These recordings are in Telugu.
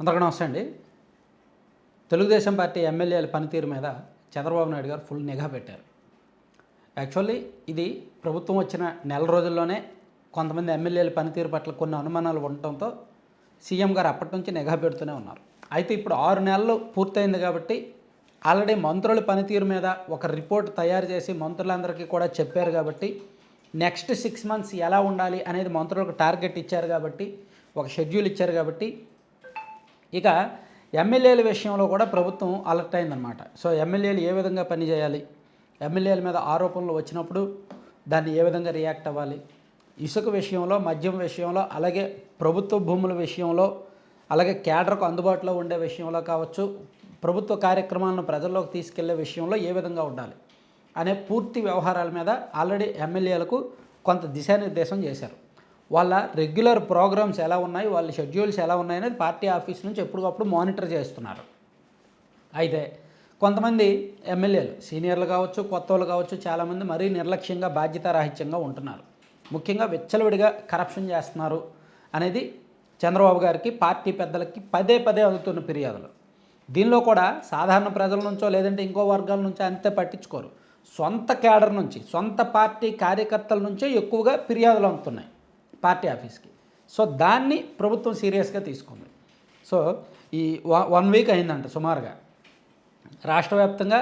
అందరికీ నమస్తే అండి. తెలుగుదేశం పార్టీ ఎమ్మెల్యేల పనితీరు మీద చంద్రబాబు నాయుడు గారు ఫుల్ నిఘా పెట్టారు. యాక్చువల్లీ ఇది ప్రభుత్వం వచ్చిన నెల రోజుల్లోనే కొంతమంది ఎమ్మెల్యేల పనితీరు పట్ల కొన్ని అనుమానాలు ఉండటంతో సీఎం గారు అప్పటి నుంచి నిఘా పెడుతూనే ఉన్నారు. అయితే ఇప్పుడు ఆరు నెలలు పూర్తయింది కాబట్టి ఆల్రెడీ మంత్రుల పనితీరు మీద ఒక రిపోర్ట్ తయారు చేసి మంత్రులందరికీ కూడా చెప్పారు కాబట్టి నెక్స్ట్ సిక్స్ మంత్స్ ఎలా ఉండాలి అనేది మంత్రులకు టార్గెట్ ఇచ్చారు కాబట్టి ఒక షెడ్యూల్ ఇచ్చారు కాబట్టి ఇక ఎమ్మెల్యేల విషయంలో కూడా ప్రభుత్వం అలర్ట్ అయిందనమాట సో ఎమ్మెల్యేలు ఏ విధంగా పనిచేయాలి ఎమ్మెల్యేల మీద ఆరోపణలు వచ్చినప్పుడు దాన్ని ఏ విధంగా రియాక్ట్ అవ్వాలి? ఇసుక విషయంలో మద్యం విషయంలో అలాగే ప్రభుత్వ భూముల విషయంలో అలాగే కేడర్కు అందుబాటులో ఉండే విషయంలో కావచ్చు ప్రభుత్వ కార్యక్రమాలను ప్రజల్లోకి తీసుకెళ్ళే విషయంలో ఏ విధంగా ఉండాలి అనే పూర్తి వ్యవహారాల మీద ఆల్రెడీ ఎమ్మెల్యేలకు కొంత దిశానిర్దేశం చేశారు. వాళ్ళ రెగ్యులర్ ప్రోగ్రామ్స్ ఎలా ఉన్నాయి వాళ్ళ షెడ్యూల్స్ ఎలా ఉన్నాయి అనేది పార్టీ ఆఫీస్ నుంచి ఎప్పటికప్పుడు మానిటర్ చేస్తున్నారు. అయితే కొంతమంది ఎమ్మెల్యేలు సీనియర్లు కావచ్చు కొత్త వాళ్ళు కావచ్చు చాలామంది మరీ నిర్లక్ష్యంగా బాధ్యతారాహిత్యంగా ఉంటున్నారు. ముఖ్యంగా విచ్చలవిడిగా కరప్షన్ చేస్తున్నారు అనేది చంద్రబాబు గారికి పార్టీ పెద్దలకి పదే పదే అందుతున్న ఫిర్యాదులు. దీనిలో కూడా సాధారణ ప్రజల నుంచో లేదంటే ఇంకో వర్గాల నుంచో అంతే పట్టించుకోరు. సొంత కేడర్ నుంచి సొంత పార్టీ కార్యకర్తల నుంచే ఎక్కువగా ఫిర్యాదులు అందుతున్నాయి. పార్టీ ఆఫీస్కి. సో దాన్ని ప్రభుత్వం సీరియస్గా తీసుకుంది. సో ఈ వన్ వీక్ అయిందంట సుమారుగా. రాష్ట్ర వ్యాప్తంగా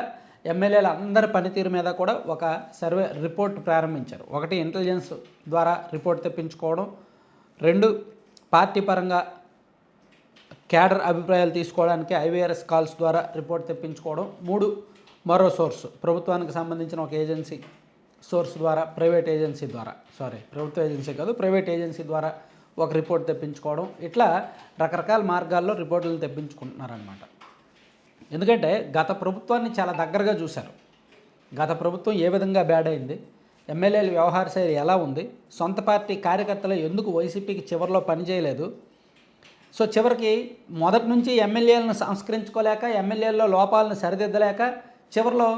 ఎమ్మెల్యేల అందరి పనితీరు మీద కూడా ఒక సర్వే రిపోర్ట్ ప్రారంభించారు. ఒకటి ఇంటెలిజెన్స్ ద్వారా రిపోర్ట్ తెప్పించుకోవడం రెండు పార్టీ పరంగా క్యాడర్ అభిప్రాయాలు తీసుకోవడానికి ఐవీఆర్ఎస్ కాల్స్ ద్వారా రిపోర్ట్ తెప్పించుకోవడం మూడు మరో సోర్స్ ప్రభుత్వానికి సంబంధించిన ఒక ఏజెన్సీ సోర్స్ ద్వారా ప్రైవేట్ ఏజెన్సీ ద్వారా సారీ ప్రభుత్వ ఏజెన్సీ కాదు ప్రైవేట్ ఏజెన్సీ ద్వారా ఒక రిపోర్ట్ తెప్పించుకోవడం. ఇట్లా రకరకాల మార్గాల్లో రిపోర్టులను తెప్పించుకుంటున్నారనమాట ఎందుకంటే గత ప్రభుత్వాన్ని చాలా దగ్గరగా చూశారు. గత ప్రభుత్వం ఏ విధంగా బ్యాడ్ అయింది? ఎమ్మెల్యేల వ్యవహార శైలి ఎలా ఉంది? సొంత పార్టీ కార్యకర్తలు ఎందుకు వైసీపీకి చివరిలో పనిచేయలేదు సో చివరికి మొదటి నుంచి ఎమ్మెల్యేలను సంస్కరించుకోలేక ఎమ్మెల్యేల్లో లోపాలను సరిదిద్దలేక చివరిలో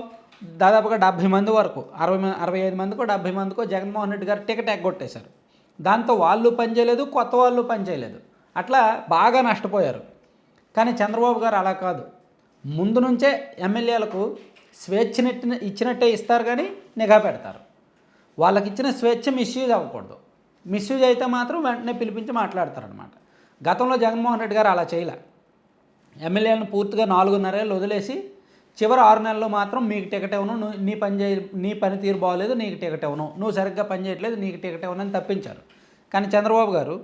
దాదాపుగా డెబ్భై మంది వరకు అరవై అరవై ఐదు మందికో డెబ్భై మందికో జగన్మోహన్ రెడ్డి గారు టికెట్ ఎగ్గొట్టేశారు. దాంతో వాళ్ళు పనిచేయలేదు కొత్త వాళ్ళు పనిచేయలేదు అట్లా బాగా నష్టపోయారు. కానీ చంద్రబాబు గారు అలా కాదు. ముందు నుంచే ఎమ్మెల్యేలకు స్వేచ్ఛనిట్టిన ఇచ్చినట్టే ఇస్తారు కానీ నిఘా పెడతారు. వాళ్ళకి ఇచ్చిన స్వేచ్ఛ మిస్యూజ్ అవ్వకూడదు. మిస్యూజ్ అయితే మాత్రం వెంటనే పిలిపించి మాట్లాడతారనమాట గతంలో జగన్మోహన్ రెడ్డి గారు అలా చేయలే. ఎమ్మెల్యేలను పూర్తిగా నాలుగున్నరేళ్ళు వదిలేసి చివరి ఆరు నెలల్లో మాత్రం మీకు టికెట్ ఇవ్వను నువ్వు నీ పని చే నీ పనితీరు బాగోలేదు నీకు టికెట్ ఇవ్వను. నువ్వు సరిగ్గా పని చేయట్లేదు నీకు టికెట్ ఇవ్వను అని తప్పించారు. కానీ చంద్రబాబు గారు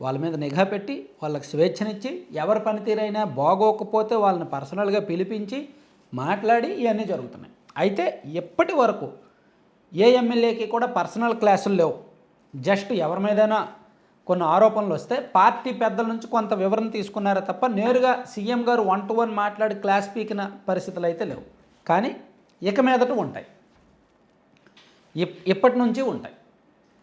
వాళ్ళ మీద నిఘా పెట్టి వాళ్ళకి స్వేచ్ఛనిచ్చి ఎవరి పనితీరైనా బాగోకపోతే వాళ్ళని పర్సనల్గా పిలిపించి మాట్లాడి ఇవన్నీ జరుగుతున్నాయి. అయితే ఎప్పటి వరకు ఏ ఎమ్మెల్యేకి కూడా పర్సనల్ క్లాసులు లేవు. జస్ట్ ఎవరి మీదైనా కొన్ని ఆరోపణలు వస్తే పార్టీ పెద్దల నుంచి కొంత వివరణ తీసుకున్నారే తప్ప నేరుగా సీఎం గారు వన్ టు వన్ మాట్లాడి క్లాస్ పీకిన పరిస్థితులు అయితే లేవు. కానీ ఇక మీదట ఉంటాయి. ఇప్- ఇప్పటి నుంచి ఉంటాయి.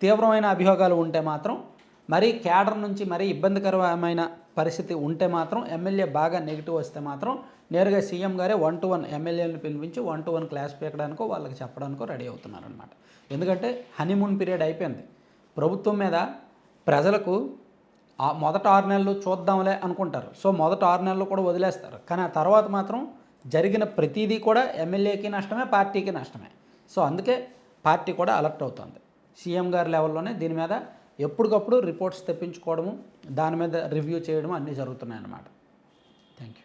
తీవ్రమైన అభియోగాలు ఉంటే మాత్రం మరీ కేడర్ నుంచి మరీ ఇబ్బందికరమైన పరిస్థితి ఉంటే మాత్రం ఎమ్మెల్యే బాగా నెగిటివ్ వస్తే మాత్రం నేరుగా సీఎం గారే వన్ టు వన్ ఎమ్మెల్యేలను పిలిపించి వన్ టు వన్ క్లాస్ పీకడానికో వాళ్ళకి చెప్పడానికో రెడీ అవుతున్నారనమాట ఎందుకంటే హనీమూన్ పీరియడ్ అయిపోయింది. ప్రభుత్వం మీద ప్రజలకు ఆ మొదట ఆరు నెలలు చూద్దాంలే అనుకుంటారు. సో మొదట ఆరు నెలలు కూడా వదిలేస్తారు. కానీ ఆ తర్వాత మాత్రం జరిగిన ప్రతిదీ కూడా ఎమ్మెల్యేకి నష్టమే పార్టీకి నష్టమే. సో అందుకే పార్టీ కూడా అలర్ట్ అవుతుంది. సీఎం గారి లెవెల్లోనే దీని మీద ఎప్పటికప్పుడు రిపోర్ట్స్ తెప్పించుకోవడము దాని మీద రివ్యూ చేయడం అన్నీ జరుగుతున్నాయి అన్నమాట థ్యాంక్ యూ